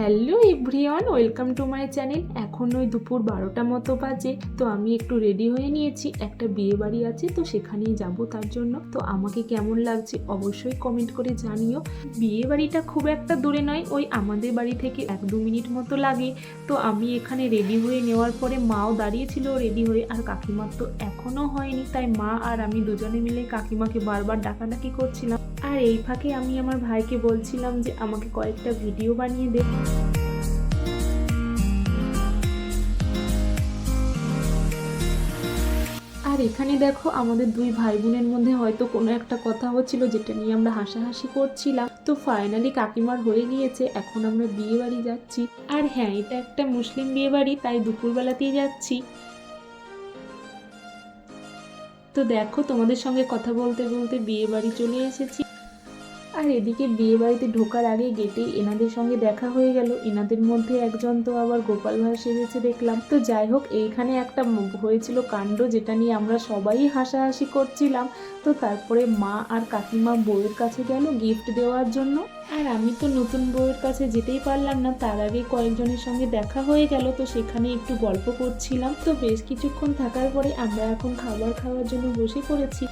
Hello everyone, welcome to my channel. এখন ওই দুপুর বারোটা মতো বাজে, তো আমি একটু রেডি হয়ে নিয়েছি। একটা বিয়ে বাড়ি আছে, তো সেখানেই যাব তার জন্য। তো আমাকে কেমন লাগছে অবশ্যই কমেন্ট করে জানিও। বিয়ে বাড়িটা খুব একটা দূরে নয়, ওই আমাদের বাড়ি থেকে এক দু মিনিট মতো লাগে। তো আমি এখানে রেডি হয়ে নেওয়ার পরে মাও দাঁড়িয়েছিল রেডি হয়ে, আর কাকিমার তো এখনও হয়নি। তাই মা আর আমি দুজনে মিলে কাকিমাকে বারবার ডাকাডাকি করছিলাম। আর এই ফাঁকে আমি আমার ভাইকে বলছিলাম যে, আমাকে কয়েকটা ভিডিও বানিয়ে দে। আর এখানে দেখো আমাদের দুই ভাই বোনের মধ্যে হয়তো কোনো একটা কথা হচ্ছিল যেটা নিয়ে আমরা হাসাহাসি করছিলাম। তো ফাইনালি কাকিমার হয়ে গিয়েছে, এখন আমরা বিয়ে বাড়ি যাচ্ছি। আর হ্যাঁ এটা একটা মুসলিম বিয়ে বাড়ি তাই দুপুরবেলাতেই যাচ্ছি। তো দেখো তোমাদের সঙ্গে কথা বলতে বলতে বিয়ে বাড়ি চলে এসেছি। আর এদিকে বিয়ে বাড়িতে ঢোকার আগে গেটে এনাদের সঙ্গে দেখা হয়ে গেল। এনাদের মধ্যে একজন তো আবার গোপাল ভাঁড় সেজেছে দেখলাম। তো যাই হোক, এইখানে একটা হয়েছিল কাণ্ড যেটা নিয়ে আমরা সবাই হাসাহাসি করছিলাম। তো তারপরে মা আর কাকিমা বউয়ের কাছে গেল গিফট দেওয়ার জন্য। আর আমি তো নতুন বউয়ের কাছে যেতেই পারলাম না, তার আগে কয়েকজনের সঙ্গে দেখা হয়ে গেল। তো সেখানে একটু গল্প করছিলাম। তো বেশ কিছুক্ষণ থাকার পরে আমরা এখন খাবার খাওয়ার জন্য বসে পড়েছি।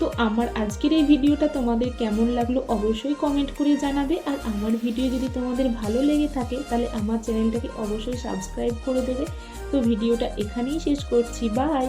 তো আমার আজকের এই ভিডিওটা তোমাদের কেমন লাগল অবশ্যই কমেন্ট করে জানাবে। আর আমার ভিডিও যদি তোমাদের ভালো লেগে থাকে, তাহলে আমার চ্যানেলটাকে অবশ্যই সাবস্ক্রাইব করে দেবে। তো ভিডিওটা এখানেই শেষ করছি। বাই